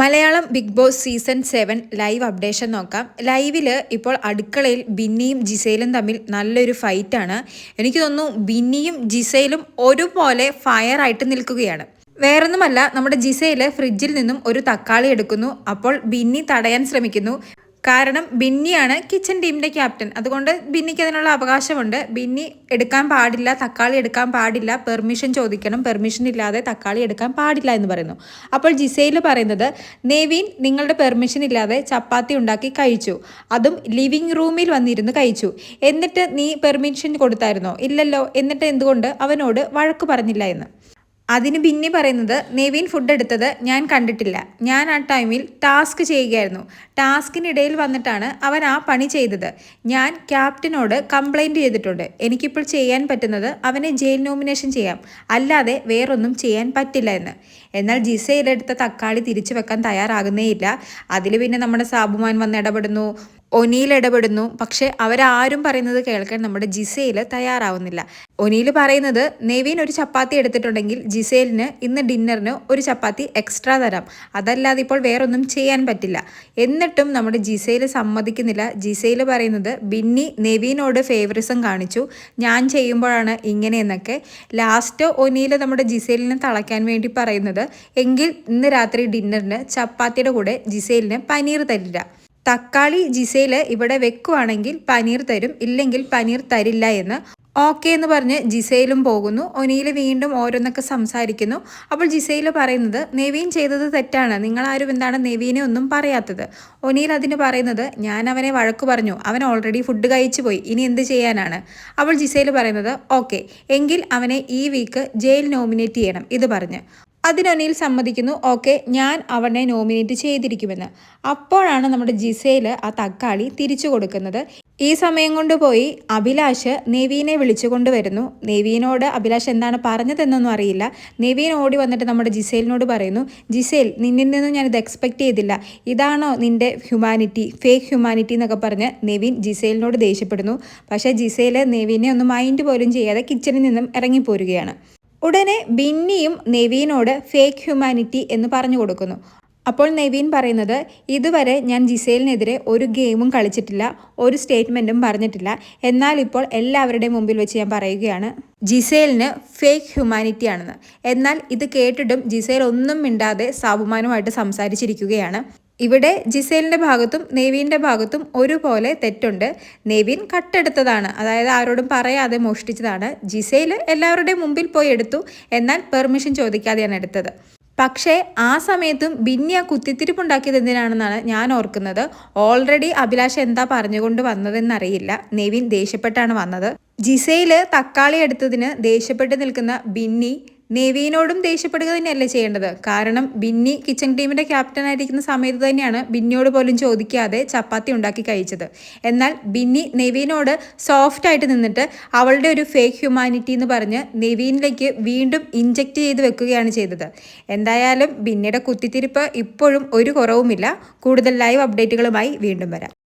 Malayalam big boss season seven live updation നോക്കാം. ലൈവിൽ ഇപ്പോൾ അടുക്കളയിൽ ബിന്നിയും ജിസയിലും തമ്മിൽ നല്ലൊരു ഫൈറ്റാണ്. എനിക്ക് തോന്നുന്നു ബിന്നിയും ജിസയിലും ഒരുപോലെ ഫയർ ആയിട്ട് നിൽക്കുകയാണ്. വേറൊന്നുമല്ല നമ്മുടെ ജിസയിൽ ഫ്രിഡ്ജിൽ നിന്നും ഒരു തക്കാളി എടുക്കുന്നു. അപ്പോൾ ബിന്നി തടയാൻ ശ്രമിക്കുന്നു. കാരണം ബിന്നിയാണ് കിച്ചൺ ടീമിന്റെ ക്യാപ്റ്റൻ അതുകൊണ്ട് ബിന്നിക്ക് അതിനുള്ള അവകാശമുണ്ട്. ബിന്നി എടുക്കാൻ പാടില്ല തക്കാളി എടുക്കാൻ പാടില്ല. പെർമിഷൻ ചോദിക്കണം. പെർമിഷൻ ഇല്ലാതെ തക്കാളി എടുക്കാൻ പാടില്ല എന്ന് പറയുന്നു. അപ്പോൾ ജിസയിൽ പറയുന്നത് നെവീൻ നിങ്ങളുടെ പെർമിഷൻ ഇല്ലാതെ ചപ്പാത്തി ഉണ്ടാക്കി കഴിച്ചു. അതും ലിവിങ് റൂമിൽ വന്നിരുന്ന് കഴിച്ചു. എന്നിട്ട് നീ പെർമിഷൻ കൊടുത്തായിരുന്നോ? ഇല്ലല്ലോ. എന്നിട്ട് എന്തുകൊണ്ട്? അവനോട് വഴക്ക് പറഞ്ഞില്ല എന്ന്. അതിന് ബിന്നി പറയുന്നത് നെവീൻ ഫുഡ് എടുത്തത് ഞാൻ കണ്ടിട്ടില്ല. ഞാൻ ആ ടൈമിൽ ടാസ്ക് ചെയ്യുകയായിരുന്നു. ടാസ്കിനിടയിൽ വന്നിട്ടാണ് അവൻ ആ പണി ചെയ്തത്. ഞാൻ ക്യാപ്റ്റനോട് കംപ്ലൈന്റ് ചെയ്തിട്ടുണ്ട്. എനിക്കിപ്പോൾ ചെയ്യാൻ പറ്റുന്നത് അവനെ ജയിൽ നോമിനേഷൻ ചെയ്യാം. അല്ലാതെ വേറൊന്നും ചെയ്യാൻ പറ്റില്ല എന്ന്. എന്നാൽ ജിസയിലെടുത്ത തക്കാളി തിരിച്ചു വെക്കാൻ തയ്യാറാകുന്നേയില്ല. അതിൽ പിന്നെ നമ്മുടെ സാബുമാൻ വന്ന് ഇടപെടുന്നു. ഒനിയിൽ ഇടപെടുന്നു. പക്ഷെ അവരാരും പറയുന്നത് കേൾക്കാൻ നമ്മുടെ ജിസയിൽ തയ്യാറാവുന്നില്ല. ഒനിയിൽ പറയുന്നത് നെവീൻ ഒരു ചപ്പാത്തി എടുത്തിട്ടുണ്ടെങ്കിൽ ജിസേലിന് ഇന്ന് ഡിന്നറിന് ഒരു ചപ്പാത്തി എക്സ്ട്രാ തരാം. അതല്ലാതെ ഇപ്പോൾ വേറൊന്നും ചെയ്യാൻ പറ്റില്ല. എന്നിട്ടും നമ്മുടെ ജിസയിൽ സമ്മതിക്കുന്നില്ല. ജിസയിൽ പറയുന്നത് ബിന്നി നെവീനോട് ഫേവറിസം കാണിച്ചു. ഞാൻ ചെയ്യുമ്പോഴാണ് ഇങ്ങനെയെന്നൊക്കെ. ലാസ്റ്റ് ഒനിയിൽ നമ്മുടെ ജിസേലിനെ തളയ്ക്കാൻ വേണ്ടി പറയുന്നത് എങ്കിൽ ഇന്ന് രാത്രി ഡിന്നറിന് ചപ്പാത്തിയുടെ കൂടെ ജിസേലിന് പനീർ തരില്ല. തക്കാളി ജിസയിൽ ഇവിടെ വെക്കുവാണെങ്കിൽ പനീർ തരും ഇല്ലെങ്കിൽ പനീർ തരില്ല എന്ന്. ഓക്കെ എന്ന് പറഞ്ഞ് ജിസയിലും പോകുന്നു. ഒനിയിൽ വീണ്ടും ഓരോന്നൊക്കെ സംസാരിക്കുന്നു. അപ്പോൾ ജിസയിൽ പറയുന്നത് നെവീൻ ചെയ്തത് തെറ്റാണ്. നിങ്ങളാരും എന്താണ് നെവീനെ ഒന്നും പറയാത്തത്? ഒനിയിൽ അതിന് പറയുന്നത് ഞാൻ അവനെ വഴക്ക് പറഞ്ഞു. അവൻ ഓൾറെഡി ഫുഡ് കഴിച്ചു പോയി. ഇനി എന്ത് ചെയ്യാനാണ്? അപ്പോൾ ജിസയിൽ പറയുന്നത് ഓക്കെ. എങ്കിൽ അവനെ ഈ വീക്ക് ജയിൽ നോമിനേറ്റ് ചെയ്യണം. ഇത് പറഞ്ഞ്. അതിനൊനിൽ സമ്മതിക്കുന്നു ഓക്കെ ഞാൻ അവനെ നോമിനേറ്റ് ചെയ്തിരിക്കുമെന്ന്. അപ്പോഴാണ് നമ്മുടെ ജിസയിൽ ആ തക്കാളി തിരിച്ചു കൊടുക്കുന്നത്. ഈ സമയം കൊണ്ട് പോയി അഭിലാഷ് നെവീനെ വിളിച്ചു കൊണ്ടുവരുന്നു. നെവീനോട് അഭിലാഷ് എന്താണ് പറഞ്ഞതെന്നൊന്നും അറിയില്ല. നെവീൻ ഓടി വന്നിട്ട് നമ്മുടെ ജിസേലിനോട് പറയുന്നു ജിസേൽ നിന്നിൽ നിന്നും ഞാനിത് എക്സ്പെക്ട് ചെയ്തില്ല. ഇതാണോ നിന്റെ ഹ്യൂമാനിറ്റി ഫേക്ക് ഹ്യൂമാനിറ്റി എന്നൊക്കെ പറഞ്ഞ് നെവീൻ ജിസേലിനോട് ദേഷ്യപ്പെടുന്നു. പക്ഷേ ജിസേൽ നെവീനെ ഒന്നും മൈൻഡ് പോലും ചെയ്യാതെ കിച്ചണിൽ നിന്നും ഇറങ്ങിപ്പോരുകയാണ്. ഉടനെ ബിന്നിയും നെവീനോട് ഫേക്ക് ഹ്യൂമാനിറ്റി എന്ന് പറഞ്ഞു കൊടുക്കുന്നു. അപ്പോൾ നെവീൻ പറയുന്നത് ഇതുവരെ ഞാൻ ജിസേലിനെതിരെ ഒരു ഗെയിമും കളിച്ചിട്ടില്ല ഒരു സ്റ്റേറ്റ്മെന്റും പറഞ്ഞിട്ടില്ല. എന്നാൽ ഇപ്പോൾ എല്ലാവരുടെയും മുമ്പിൽ വെച്ച് ഞാൻ പറയുകയാണ് ജിസേലിന് ഫേക്ക് ഹ്യൂമാനിറ്റി ആണെന്ന്. എന്നാൽ ഇത് കേട്ടിട്ടും ജിസേൽ ഒന്നും മിണ്ടാതെ സാബുമാനുമായിട്ട് സംസാരിച്ചിരിക്കുകയാണ്. ഇവിടെ ജിസേലിന്റെ ഭാഗത്തും നെവീന്റെ ഭാഗത്തും ഒരുപോലെ തെറ്റുണ്ട്. നേവീൻ കട്ടെടുത്തതാണ്. അതായത് ആരോടും പറയാതെ മോഷ്ടിച്ചതാണ്. ജിസേൽ എല്ലാവരുടെയും മുമ്പിൽ പോയി എടുത്തു. എന്നാൽ പെർമിഷൻ ചോദിക്കാതെയാണ് എടുത്തത്. പക്ഷേ ആ സമയത്തും ബിന്നി ആ കുത്തിത്തിരിപ്പുണ്ടാക്കിയത് എന്തിനാണെന്നാണ് ഞാൻ ഓർക്കുന്നത്. ഓൾറെഡി അഭിലാഷ് എന്താ പറഞ്ഞുകൊണ്ട് വന്നതെന്നറിയില്ല. നെവിൻ ദേഷ്യപ്പെട്ടാണ് വന്നത്. ജിസയിൽ തക്കാളി എടുത്തതിന് ദേഷ്യപ്പെട്ട് നിൽക്കുന്ന ബിന്നി നേവീനോടും ദേഷ്യപ്പെടുക തന്നെയല്ലേ ചെയ്യേണ്ടത്? കാരണം ബിന്നി കിച്ചൺ ടീമിന്റെ ക്യാപ്റ്റൻ ആയിരിക്കുന്ന സമയത്ത് തന്നെയാണ് ബിന്നിയോട് പോലും ചോദിക്കാതെ ചപ്പാത്തി ഉണ്ടാക്കി കഴിച്ചത്. എന്നാൽ ബിന്നി നെവീനോട് സോഫ്റ്റ് ആയിട്ട് നിന്നിട്ട് അവളുടെ ഒരു ഫേക്ക് ഹ്യൂമാനിറ്റി എന്ന് പറഞ്ഞ് നെവീനിലേക്ക് വീണ്ടും ഇഞ്ചക്ട് ചെയ്ത് വെക്കുകയാണ് ചെയ്തത്. എന്തായാലും ബിന്നിയുടെ കുത്തിത്തിരിപ്പ് ഇപ്പോഴും ഒരു കുറവുമില്ല. കൂടുതൽ ലൈവ് അപ്ഡേറ്റുകളുമായി വീണ്ടും വരാം.